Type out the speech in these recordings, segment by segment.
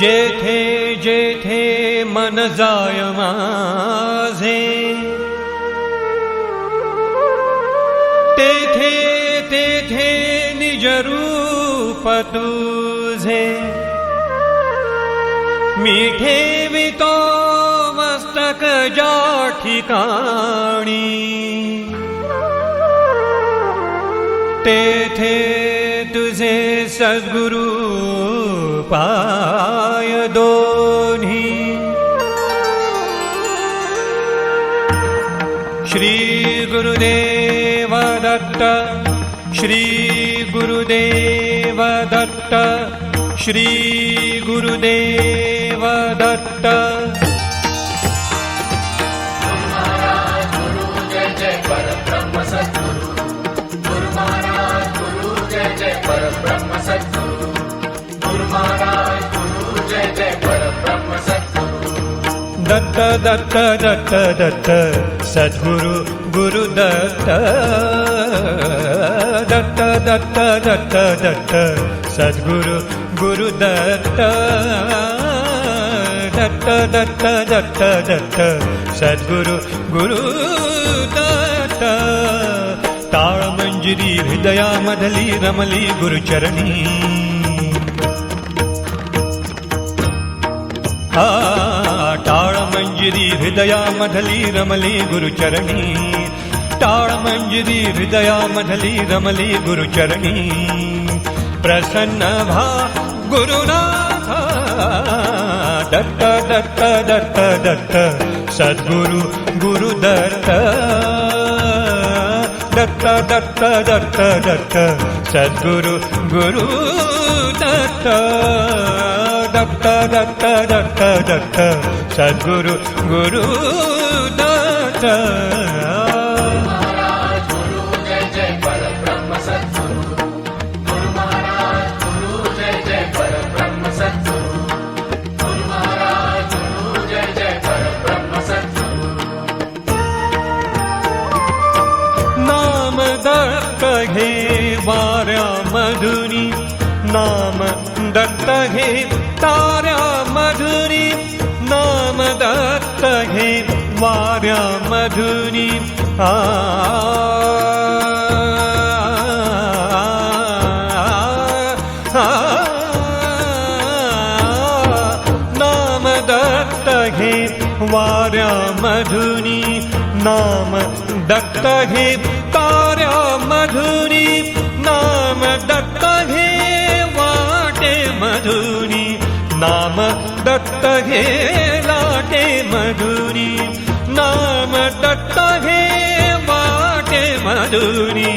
जेथे जेथे मन जाय माझे। तेथे तेथे निज रूप तुझे। मी ठेवितो मस्तक ज्या ठिकाणी तेथे तुझे सद्गुरु पाय दोन्ही। श्री गुरुदेव दत्त श्री गुरुदेव दत्त श्री गुरुदेव दत्त దత్త దత్త దత్త దత్త సద్గురు గురు దత్త. దత్త దత్త దత్త దత్త సద్గురు గురు దత్త. దత్త దత్త దత్త దత్త సద్గురు గురు దత్త. ತಾಳಮಂಜಿರಿ ಹೃದಯ ಮದಲಿ ರಮಲಿ ಗುರುಚರಣಿ ಆ ತಾಳಮಂಜಿರಿ ಹೃದಯ ಮಧಲಿ ರಮಲಿ ಗುರುಚರಣಿ ತಾಳಮಂಜಿರಿ ಹೃದಯ ಮಧಲಿ ರಮಲಿ ಗುರುಚರಣಿ ಪ್ರಸನ್ನ ಭಾ ಗುರುನಾಥ ದತ್ತ ದತ್ತ ದತ್ತ ದತ್ತ ಸದ್ಗುರು ಗುರು ದತ್ತ ದತ್ತ ದತ್ತ ದತ್ತ ದತ್ತ ಸದ್ಗುರು ಗುರು ದತ್ತ दत्त दत्त दत्त दत्त। सद्गुरु गुरु दत्त। नाम दत्त घे वाऱ्या दत्त घे ताऱ्या मधुरी नाम दत्त घे वाऱ्या मधुरी नाम दत्त घे वाऱ्या मधुनी नाम दत्त घे ताऱ्या मधुरी नाम दत्त घे दत्त घे लाटे मधुरी नाम दत्त घे वाटे मधुरी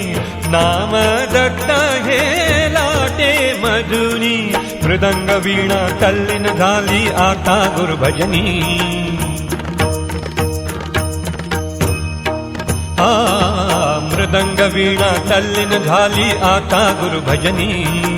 नाम दत्त घे लाटे मधुरी मृदंग वीणा तल्लीन झाली आता गुरुभजनी. आ मृदंग वीणा तल्लीन झाली आता गुरुभजनी.